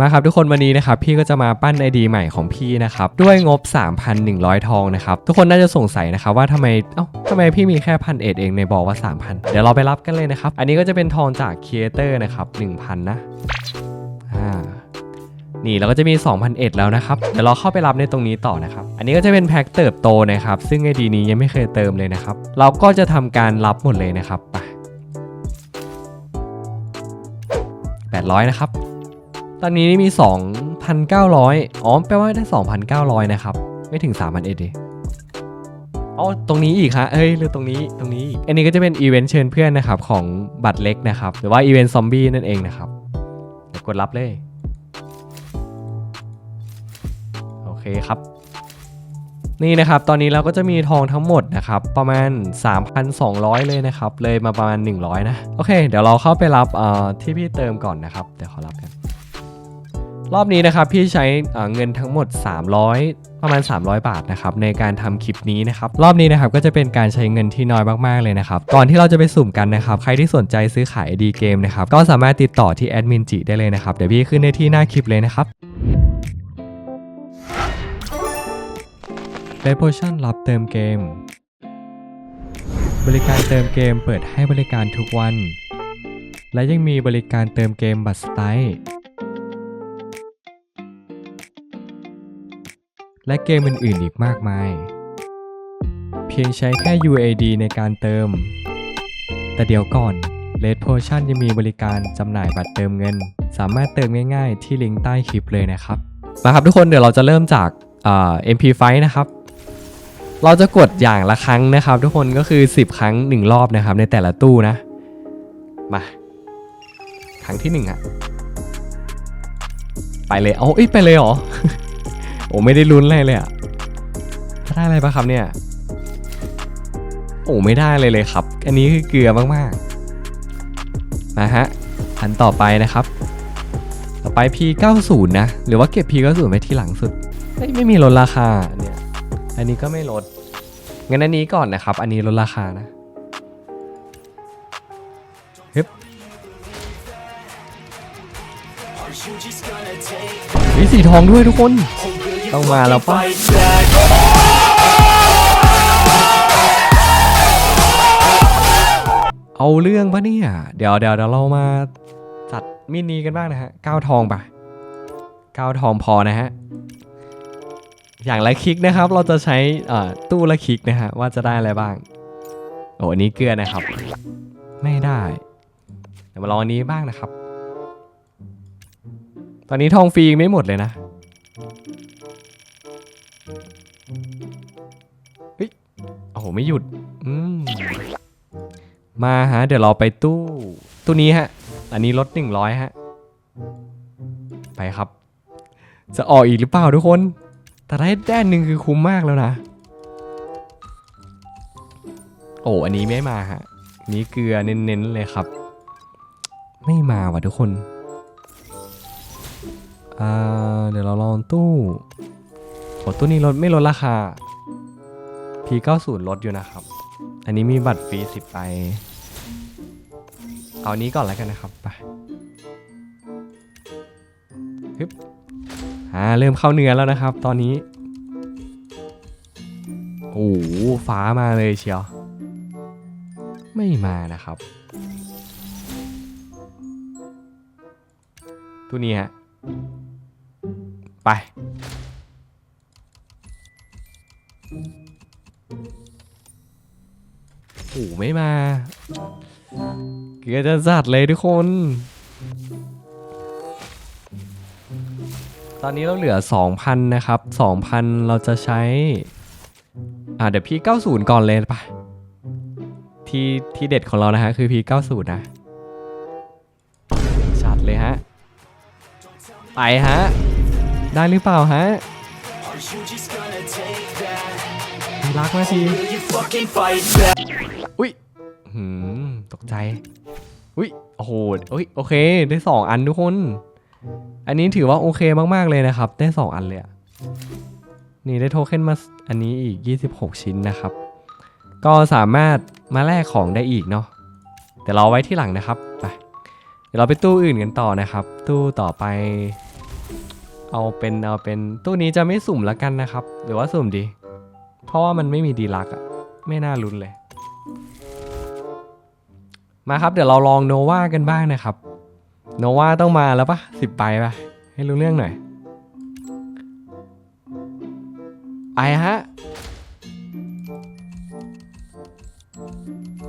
มาครับทุกคนวันนี้นะครับพี่ก็จะมาปั้น ID ใหม่ของพี่นะครับด้วยงบ 3,100 ทองนะครับทุกคนน่าจะสงสัยนะครับว่าทำไมเอ้าทำไมพี่มีแค่พันเอ็ดเองในบอกว่า 3,000 เดี๋ยวเราไปรับกันเลยนะครับ อันนี้ก็จะเป็นทองจาก Creator นะครับ1,000 นะอ่านี่เราก็จะมี 2,001 แล้วนะครับ เดี๋ยวเราเข้าไปรับในตรงนี้ต่อนะครับ อันนี้ก็จะเป็นแพ็คเติบโตนะครับ ซึ่ง ID นี้ยังไม่เคยเติมเลยนะครับ เราก็จะทำการรับหมดเลยนะครับไป800 นะครับ ตอนนี้มี 2,900 อ๋อ แปลว่าได้ 2,900 นะครับ ไม่ถึง 3,000เอ็ดดิอ๋อตรงนี้อีกฮะเอ้ยหรือตรงนี้ตรงนี้อันนี้ก็จะเป็นอีเวนต์เชิญเพื่อนนะครับของบัตรเล็กนะครับ หรือว่าอีเวนต์ซอมบี้นั่นเองนะครับเดี๋ยวกดรับเลย โอเคครับ นี่นะครับ ตอนนี้เราก็จะมีทองทั้งหมดนะครับ ประมาณ 3,200 เลยนะครับ เลยมาประมาณ 100 นะ โอเค เดี๋ยวเราเข้าไปรับเอ่อที่พี่เติมก่อนนะครับ เดี๋ยวขอรับกัน รอบนี้นะครับพี่ใช้เงินทั้งหมด 300 ประมาณ 300 บาทนะครับในการทำคลิปนี้นะครับรอบนี้นะครับก็จะเป็นการใช้เงินที่น้อยมากๆเลยนะครับก่อนที่เราจะไปสุ่มกันนะครับใครที่สนใจซื้อขาย ID เกมนะครับก็สามารถติดต่อที่แอดมินจิได้เลยนะครับเดี๋ยวพี่ขึ้นในที่หน้าคลิปเลยนะครับเ e โพชั่นรับเติมเกม บริการเติมเกมเปิดให้บริการทุกวัน และยังมีบริการเติมเกมบัตรสไตล์ และเกมอื่นๆอีกมากมาย เพียงใช้แค่ UAD ในการเติม แต่เดี๋ยวก่อน Red Potion ยังมีบริการจำหน่ายบัตรเติมเงิน สามารถเติมง่ายๆ ที่ลิงก์ใต้คลิปเลยนะครับมาครับทุกคนเดี๋ยวเราจะเริ่มจากอ่า MP5 นะครับ เราจะกดอย่างละครั้งนะครับ ทุกคนก็คือ 10 ครั้ง 1 รอบนะครับ ในแต่ละตู้นะ มา ครั้งที่1อะไปเลยเอาเอ้ยไปเลยเหรอ โอ้ไม่ได้ลุ้นอะไรเลยอะจะได้อะไรปะครับเนี่ย โอ้ไม่ได้เลยเลยครับ อันนี้คือเกลือมากๆมาฮะอันต่อไปนะครับ ต่อไป P90 นะ หรือว่าเก็บ P90 ไว้ที่หลังสุดเฮ้ยไม่มีลดราคาเนี่ยอันนี้ก็ไม่ลดงั้นอันนี้ก่อนนะครับ อันนี้ลดราคานะฮึบมีสีทองด้วยทุกคน ต้องมาแล้วปะเอาเรื่องปะเนี่ย เดี๋ยวเดี๋ยวเดี๋ยวเรามาจัดมินิกันบ้างนะฮะก้าวทองปะก้าวทองพอนะฮะ อย่างละคลิกนะครับ เราจะใช้อ่าตู้ละคลิกนะฮะ ว่าจะได้อะไรบ้าง โอ้อันนี้เกลือนะครับ ไม่ได้เดี๋ยวมาลองอันนี้บ้างนะครับ ตอนนี้ทองฟรีไม่หมดเลยนะ หไม่หยุด อืม มาฮะ เดี๋ยวเราไปตู้ ตู้นี้ฮะ อันนี้ลด100ฮะ ไปครับ จะออกอีกหรือเปล่าทุกคน แต่ได้แด้นหนึ่งคือคุ้มมากแล้วนะ โอ้ อันนี้ไม่มาฮะ นี้เกลือเน้นๆเลยครับ ไม่มาว่ะทุกคนอ่าเดี๋ยวเราลองตู้โอ้ตู้นี้ลดไม่ลดราคา P90 ลดอยู่นะครับ อันนี้มีบัตรฟรี10ไป เอานี้ก่อนแล้วกันนะครับ ไปฮึบอ่าเริ่มเข้าเนื้อแล้วนะครับ ตอนนี้ โอ้โหฟ้ามาเลยเชียว ไม่มานะครับตัวนี้ฮะ ไป โอ้โหไม่มา เกือบจะจัดเลยทุกคน ตอนนี้เราเหลือ 2,000 นะครับ 2,000 เราจะใช้ อ่าเดี๋ยวพี่ 90 ก่อนเลยปะที่ที่เด็ดของเรานะฮะ คือพี่ 90 นะชัดเลยฮะ ไปฮะ ได้หรือเปล่าฮะรักมาที ตกใจ อุ้ยโอ้โหอุ้ยโอเค ได้2อันทุกคน อันนี้ถือว่าโอเคมากๆเลยนะครับ ได้2อันเลยอะนี่ได้โทเค็นมาอันนี้อีก 26 ชิ้นนะครับ ก็สามารถมาแลกของได้อีกเนาะแต่เราเอาไว้ที่หลังนะครับไปเดี๋ยวเราไปตู้อื่นกันต่อนะครับ ตู้ต่อไป เอาเป็นเอาเป็นตู้นี้จะไม่สุ่มแล้วกันนะครับ หรือว่าสุ่มดี เพราะว่ามันไม่มีดีลักอะไม่น่าลุ้นเลย มาครับ เดี๋ยวเราลองโนวากันบ้างนะครับ โนวาต้องมาแล้วปะสิบใบปะให้รู้เรื่องหน่อย ไปฮะ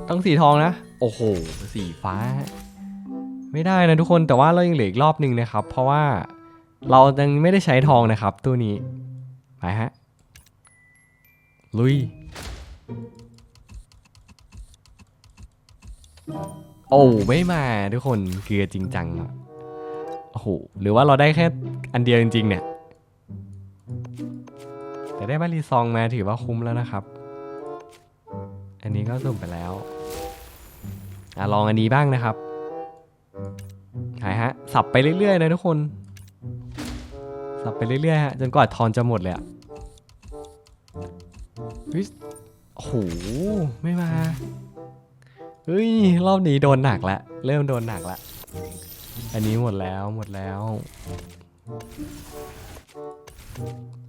ต้องสีทองนะ โอ้โห สีฟ้า ไม่ได้นะทุกคนแต่ว่าเรายังเหลืออีกรอบหนึ่งนะครับ เพราะว่าเรายังไม่ได้ใช้ทองนะครับ ตัวนี้ ไปฮะ ลุย โอ้ไม่มาทุกคนเกลือจริงจังโอ้โหหรือว่าเราได้แค่อันเดียวจริง ๆ เนี่ย แต่ได้บารีซองมาถือว่าคุ้มแล้วนะครับ อันนี้ก็สุ่มไปแล้วอลองอันนี้บ้างนะครับหายฮะ สับไปเรื่อย ๆ นะทุกคน สับไปเรื่อยๆฮะจนกว่าทอนจะหมดเลยอะโอ้โหไม่มา เฮ้ยรอบนี้โดนหนักละเริ่มโดนหนักละอันนี้หมดแล้วหมดแล้ว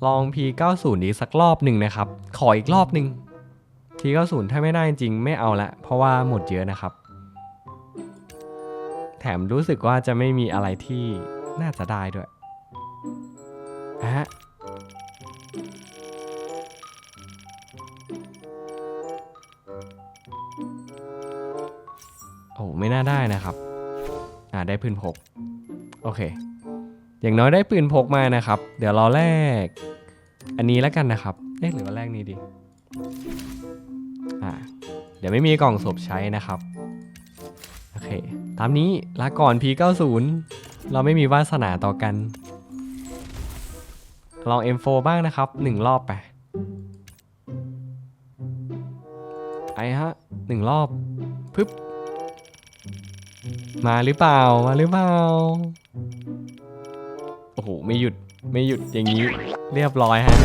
ลอง P90 อีกสักรอบหนึ่งนะครับ ขออีกรอบหนึ่ง P90 ถ้าไม่ได้จริงไม่เอาละ เพราะว่าหมดเยอะนะครับ แถมรู้สึกว่าจะไม่มีอะไรที่น่าจะได้ด้วยอะฮะ น่าได้นะครับ อ่าได้ปืนพก โอเค อย่างน้อยได้ปืนพกมานะครับ เดี๋ยวเราแลก อันนี้แล้วกันนะครับเอ๊ะหรือว่าแลกนี้ดี อ่า เดี๋ยวไม่มีกล่องศพใช้นะครับ โอเค ตามนี้ลาก่อน P90 เราไม่มีวาสนาต่อกัน ลอง M4 บ้างนะครับหนึ่งรอบไปไอ้ฮะหนึ่งรอบปึ๊บ มาหรือเปล่ามาหรือเปล่าโอ้โหไม่หยุดไม่หยุดอย่างนี้ เรียบร้อยฮะ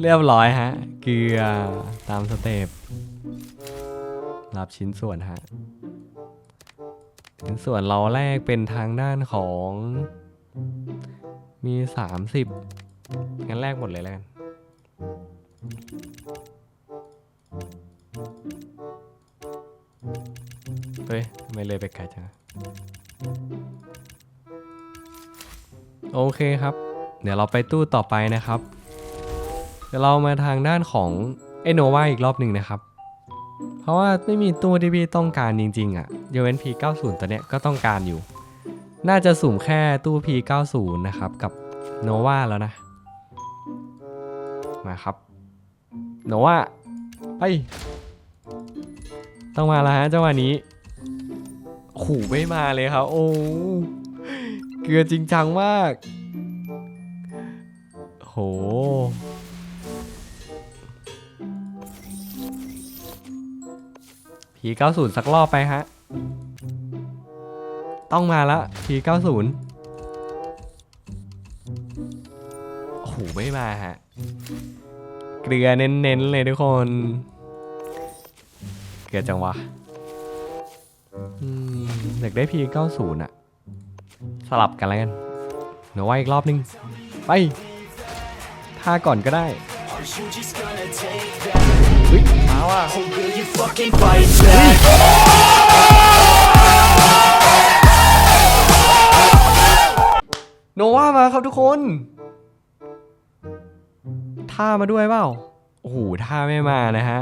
เรียบร้อยฮะ เกลือตามสเต็ปรับชิ้นส่วนฮะชิ้นส่วนเราแรกเป็นทางด้านของมี 30งั้นแรกหมดเลยแล้วกัน เฮ้ยทำไม่เลยไปไกลจัง โอเคครับ เดี๋ยวเราไปตู้ต่อไปนะครับ เดี๋ยวเรามาทางด้านของเอโนวาอีกรอบหนึ่งนะครับ เพราะว่าไม่มีตู้ที่พี่ต้องการจริง ๆอะ่ะยกเว้น P90 ตัวเนี้ยก็ต้องการอยู่ น่าจะสุ่มแค่ตู้ P90 นะครับกับโนวาแล้วนะ มาครับโนวาไปต้องมาแล้วฮะจังหวะนี้ ขู่ไม่มาเลยครับ โอ้เกลือจริงจังมากโหพีเก้าศูนย์สักรอบไปฮะ ต้องมาละพีเก้าศูนย์โอ้โหไม่มาฮะ เกลือเน้นๆเลยทุกคน เกลือจังวะ อืม อยากได้ P90 อะสลับกันแล้วกันเดี๋ยวไว้อีกรอบนึง ไปท่าก่อนก็ได้ Are you just gonna take that? เฮ้ยมาว่ะ Or will you fucking fight back? โนวามาครับทุกคน ท่ามาด้วยเปล่า โอ้โหท่าไม่มานะฮะ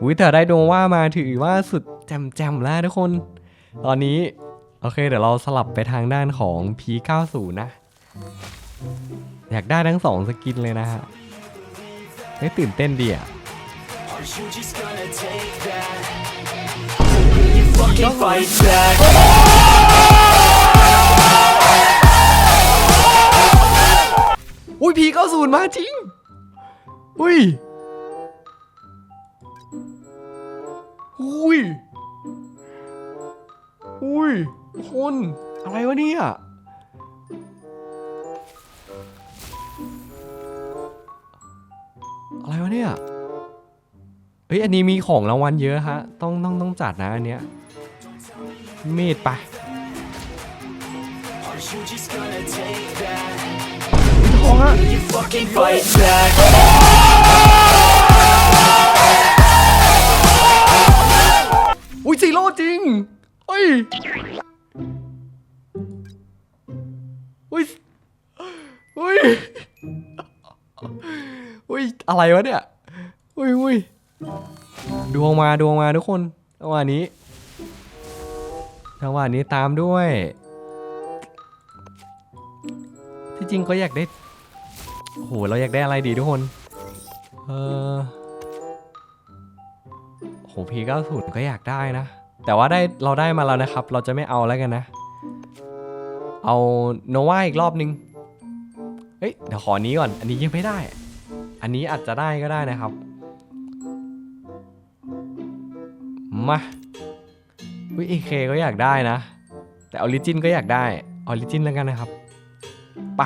อุ้ยแต่ได้โนวามาถือว่าสุดแจมๆแล้วทุกคน ตอนนี้ โอเค เดี๋ยวเราสลับไปทางด้านของ P90 นะ อยากได้ทั้งสองสกินเลยนะฮะไม่ตื่นเต้นดีอะ Are you just gonna take that? Or will you fucking fight back? อุ้ย P90 มาจริง อุ้ย อุ้ย อุ้ยคนอะไรวะเนี่ยอะไรวะเนี่ยเฮ้ยอันนี้มีของรางวัลเยอะฮะ ต้องต้องต้องจัดนะอันเนี้ยเมดไปของอะอุ้ยซีโร่จริง ยอุ้ยอุ้ยอุ้ยอะไรวะเนี่ยอุ้ยอุ้ยดวงมาดวงมาทุกคนจังหวะนี้จังหวะนี้ตามด้วย ที่จริงก็อยากได้โหเราอยากได้อะไรดีทุกคน เออโหพีเก้าศูนย์ก็อยากได้นะ แต่ว่าได้เราได้มาแล้วนะครับ เราจะไม่เอาแล้วกันนะ เอาโนวาอีกรอบนึงเฮ้ยเดี๋ยวขอนี้ก่อน อันนี้ยังไม่ได้ อันนี้อาจจะได้ก็ได้นะครับ มาวิเอเคก็อยากได้นะ แต่ออริจินก็อยากได้ออริจินแล้วกันนะครับไป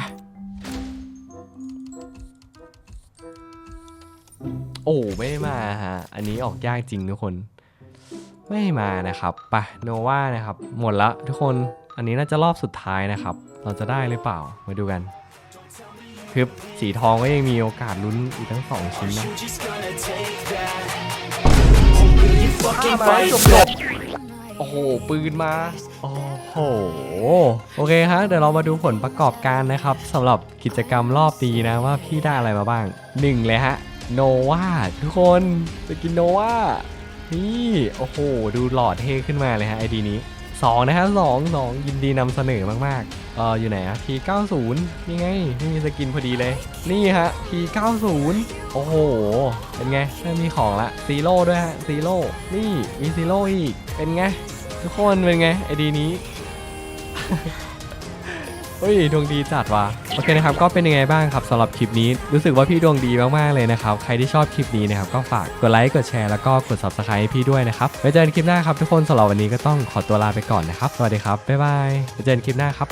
โอ้ไม่ได้มาฮะ อันนี้ออกยากจริงทุกคน ไม่มานะครับไปโนวานะครับ หมดละทุกคนอันนี้น่าจะรอบสุดท้ายนะครับ เราจะได้หรือเปล่ามาดูกันคือสีทองก็ยังมีโอกาสลุ้นอีกทั้งสองชิ้นนะ You just gonna take that. Will you fucking fight back? โอ้โห ปืนมา โอ้โห โอเคฮะ เดี๋ยวเรามาดูผลประกอบการนะครับสำหรับกิจกรรมรอบนี้นะว่าพี่ได้อะไรมาบ้างหนึ่งเลยฮะ โนวาทุกคน จะกินโนวา นี่โอ้โห ดูหล่อเท่ขึ้นมาเลยฮะไอดีนี้สองนะฮะสองสองยินดีนำเสนอมากๆเอออยู่ไหนอะ P90 นี่ไงไม่มีสกินพอดีเลย นี่ฮะ P90 โอ้โห เป็นไงเริ่มมีของละซีโร่ด้วยฮะซีโร่นี่มีซีโร่อีกเป็นไงทุกคนเป็นไงไอดีนี้ เฮ้ยดวงดีจัดว่ะโอเคนะครับก็เป็นยังไงบ้างครับสำหรับคลิปนี้รู้สึกว่าพี่ดวงดีมากๆเลยนะครับใครที่ชอบคลิปนี้นะครับก็ฝากกดไลค์กดแชร์แล้วก็กด subscribe ให้พี่ด้วยนะครับไว้เจอกันคลิปหน้าครับทุกคนสำหรับวันนี้ก็ต้องขอตัวลาไปก่อนนะครับสวัสดีครับบ๊ายบายไว้เจอกันคลิปหน้าครับ